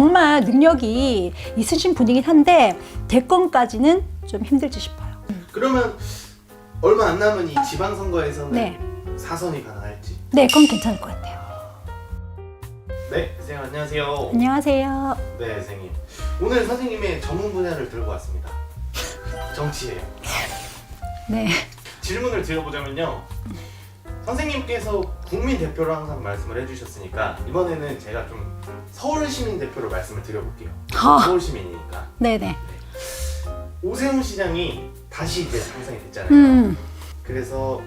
정말 능력이 있으신 분이긴 한데 대권까지는 좀 힘들지 싶어요. 그러면 얼마 안 남은 이 지방선거에서는 네. 사선이 가능할지. 네, 그건 괜찮을 것 같아요. 네, 선생님 안녕하세요. 안녕하세요. 네, 선생님. 오늘 선생님의 전문 분야를 들고 왔습니다. 정치예요. 네. 질문을 드려보자면요. 선생님께서 국민 대표로 항상 말씀을 해주셨으니까 이번에는 제가 좀 서울 시민 대표로 말씀을 드려볼게요. 아. 서울 시민이니까 네네. 오세훈 시장이 다시 이제 당선이 됐잖아요. 음. 그래서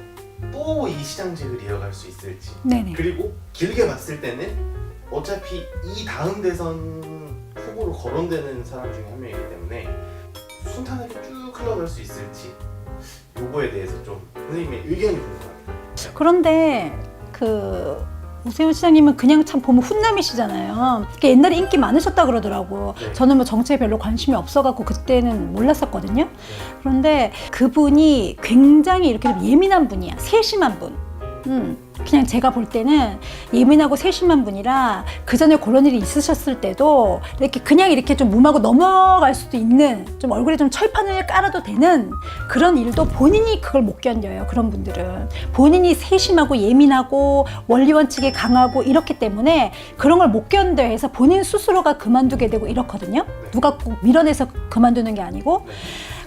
또 이 시장직을 이어갈 수 있을지 네네. 그리고 길게 봤을 때는 어차피 이 다음 대선 후보로 거론되는 사람 중에 한 명이기 때문에 순탄하게 쭉 흘러갈 수 있을지 요거에 대해서 좀 선생님의 의견이 궁금합니다. 그런데 그 오세훈 시장님은 그냥 참 보면 훈남이시잖아요. 그러니까 옛날에 인기 많으셨다 그러더라고. 네. 저는 뭐 정치에 별로 관심이 없어갖고 그때는 몰랐었거든요. 그런데 그분이 굉장히 이렇게 좀 예민한 분이야. 세심한 분. 음, 그냥 제가 볼 때는 예민하고 세심한 분이라 그 전에 그런 일이 있으셨을 때도 이렇게 그냥 이렇게 좀 무마하고 넘어갈 수도 있는 좀 얼굴에 좀 철판을 깔아도 되는 그런 일도 본인이 그걸 못 견뎌요. 그런 분들은 본인이 세심하고 예민하고 원리 원칙에 강하고 이렇기 때문에 그런 걸 못 견뎌해서 본인 스스로가 그만두게 되고 이렇거든요. 누가 꼭 밀어내서 그만두는 게 아니고 네.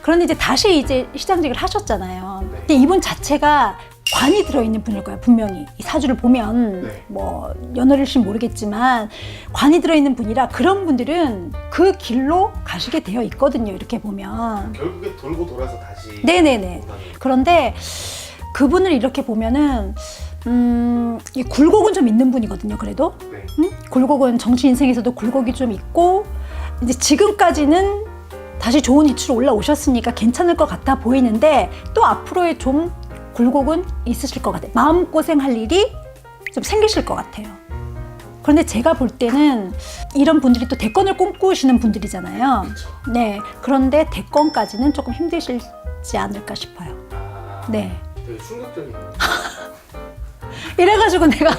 그런데 이제 다시 이제 시장직을 하셨잖아요. 네. 근데 이분 자체가 관이 들어있는 분일 거예요, 분명히. 이 사주를 보면, 네. 뭐, 연월일신 모르겠지만, 관이 들어있는 분이라 그런 분들은 그 길로 가시게 되어 있거든요, 이렇게 보면. 결국에 돌고 돌아서 다시 네네네. 그런데 그분을 이렇게 보면은, 음, 이 굴곡은 좀 있는 분이거든요, 그래도. 네. 음? 굴곡은 정치 인생에서도 굴곡이 좀 있고 이제 지금까지는 다시 좋은 위치로 올라오셨으니까 괜찮을 것 같아 보이는데 또 앞으로의 좀 굴곡은 있으실 것 같아요. 마음고생 할 일이 좀 생기실 것 같아요. 그런데 제가 볼 때는 이런 분들이 또 대권을 꿈꾸시는 분들이잖아요. 그렇죠. 네. 그런데 대권까지는 조금 힘드실지 않을까 싶어요. 아, 네. 되게 충격적이네요. 이래가지고 내가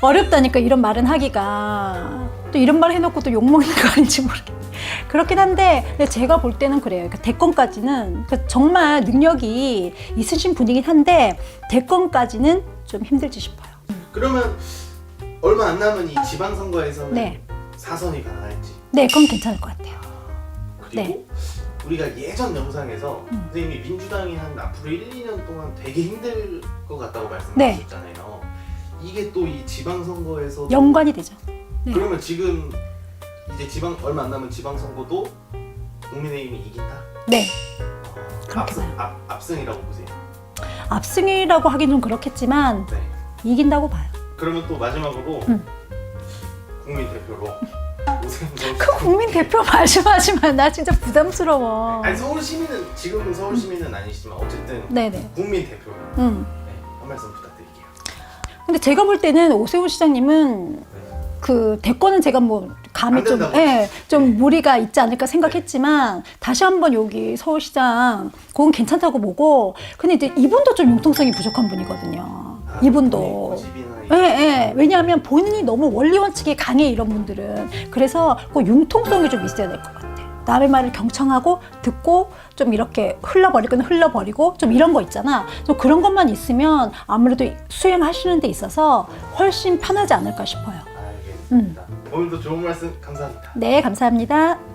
어렵다니까 이런 말은 하기가 또 이런 말 해놓고 또 욕먹는 거 아닌지 모르겠네 그렇긴 한데 근데 제가 볼 때는 그래요 그러니까 대권까지는 그러니까 정말 능력이 있으신 분이긴 한데 대권까지는 좀 힘들지 싶어요 그러면 얼마 안 남은 이 지방선거에서는 네. 사선이 가능할지 네 그건 괜찮을 것 같아요 그리고 네. 우리가 예전 영상에서 음. 선생님이 민주당이 한 앞으로 1, 2년 동안 되게 힘들 것 같다고 네. 말씀하셨잖아요. 이게 또 이 지방선거에서 연관이 되죠 네. 그러면 지금 이제 지방 얼마 안 남은 지방선거도 국민의힘이 이긴다. 네 어, 그렇게 압승, 봐요. 압, 압승이라고 보세요. 압승이라고 하긴 좀 그렇겠지만 네. 이긴다고 봐요 그러면 또 마지막으로 음. 국민 대표로 오세훈 선수. 그 국민 대표 말씀하지만 나 진짜 부담스러워 아니 서울 시민은 지금은 서울 시민은 아니시지만 어쨌든 네네 국민 대표로 음. 네, 한 말씀 부탁드릴게요. 근데 제가 볼 때는 오세훈 시장님은 네. 그 대권은 제가 뭐 감이 안 좀. 예, 좀 네. 무리가 있지 않을까 생각했지만 다시 한번 여기 서울시장 그건 괜찮다고 보고 근데 이제 이분도 좀 융통성이 부족한 분이거든요. 아, 이분도. 예, 예. 왜냐하면 본인이 너무 원리 원칙에 강해 이런 분들은 그래서 그 융통성이 좀 있어야 될 것 같아. 남의 말을 경청하고 듣고 좀 이렇게 흘러버릴 건 흘러버리고 좀 이런 거 있잖아. 좀 그런 것만 있으면 아무래도 수행하시는 데 있어서 훨씬 편하지 않을까 싶어요. 알겠습니다. 음. 오늘도 좋은 말씀 감사합니다. 네, 감사합니다.